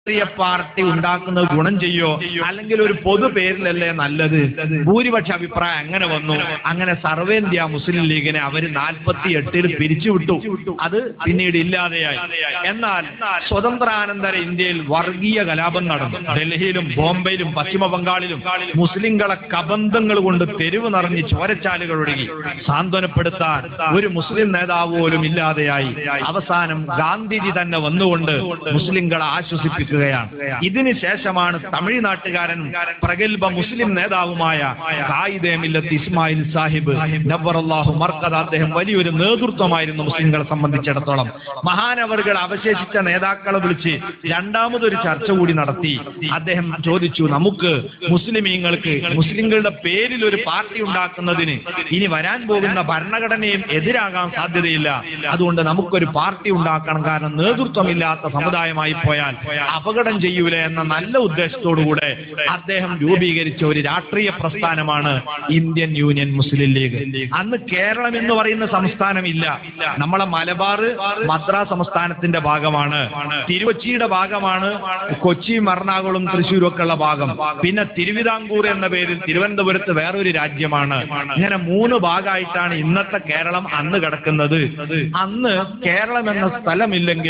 രാഷ്ട്രീയ പാർട്ടി ഉണ്ടാക്കുന്നത് ഗുണം ചെയ്യോ? അല്ലെങ്കിൽ ഒരു പൊതു പേരിലല്ലേ നല്ലത്? ഭൂരിപക്ഷ അഭിപ്രായം അങ്ങനെ വന്നു. അങ്ങനെ സർവേന്ത്യ മുസ്ലിം ലീഗിനെ അവർ നാൽപ്പത്തി എട്ടിൽ പിരിച്ചുവിട്ടു. അത് പിന്നീട് ഇല്ലാതെയായി. എന്നാൽ സ്വതന്ത്രാനന്തര ഇന്ത്യയിൽ വർഗീയ കലാപം നടന്നു ഡൽഹിയിലും ബോംബെയിലും പശ്ചിമ ബംഗാളിലും മുസ്ലിങ്ങളെ കബന്ധങ്ങൾ കൊണ്ട് തെരുവ് നിറഞ്ഞ് ചോരച്ചാലുകൾ ഒഴുകി സാന്ത്വനപ്പെടുത്താൻ ഒരു മുസ്ലിം നേതാവ് പോലും ഇല്ലാതെയായി. അവസാനം ഗാന്ധിജി തന്നെ വന്നുകൊണ്ട് മുസ്ലിങ്ങളെ ആശ്വസിപ്പിക്കുകയാണ് ഇതിന് ശേഷമാണ് തമിഴ്നാട്ടുകാരനും പ്രഗത്ഭ മുസ്ലിം നേതാവുമായ സായിദേമില്ലത്ത് ഇസ്മായിൽ സാഹിബ് നബ്ബറല്ലാഹു മർക്കദ അദ്ദേഹം വലിയൊരു നേതൃത്വമായിരുന്നു മുസ്ലിങ്ങളെ സംബന്ധിച്ചിടത്തോളം. മഹാനവറുകൾ അവശേഷിച്ച നേതാക്കളെ വിളിച്ച് രണ്ടാമതൊരു ചർച്ച കൂടി നടത്തി. അദ്ദേഹം ചോദിച്ചു നമുക്ക് മുസ്ലിമീങ്ങൾക്ക് മുസ്ലിങ്ങളുടെ പേരിൽ ഒരു പാർട്ടി ഉണ്ടാക്കുന്നതിന് ഇനി വരാൻ പോകുന്ന ഭരണഘടനയും എതിരാകാൻ സാധ്യതയില്ല. അതുകൊണ്ട് നമുക്കൊരു പാർട്ടി ഉണ്ടാക്കണം. കാരണം നേതൃത്വമില്ലാത്ത സമുദായമായി പോയാൽ അപകടം ചെയ്യൂല എന്ന നല്ല ഉദ്ദേശത്തോടുകൂടെ അദ്ദേഹം രൂപീകരിച്ച ഒരു രാഷ്ട്രീയ പ്രസ്ഥാനമാണ് ഇന്ത്യൻ യൂണിയൻ മുസ്ലിം ലീഗ്. അന്ന് കേരളം എന്ന് പറയുന്ന സംസ്ഥാനം ഇല്ല. നമ്മളെ മലബാർ മദ്രാസ് സംസ്ഥാനത്തിന്റെ ഭാഗമാണ്. തിരുവച്ചിയുടെ ഭാഗമാണ്. കൊച്ചി എറണാകുളം തൃശ്ശൂരും ഒക്കെ ഉള്ള ഭാഗം. പിന്നെ തിരുവിതാംകൂർ എന്ന പേരിൽ തിരുവനന്തപുരത്ത് വേറൊരു രാജ്യമാണ്. ഇങ്ങനെ മൂന്ന് ഭാഗമായിട്ടാണ് ഇന്നത്തെ കേരളം അന്ന് കിടക്കുന്നത്. അന്ന് കേരളം എന്ന സ്ഥലമില്ലെങ്കിൽ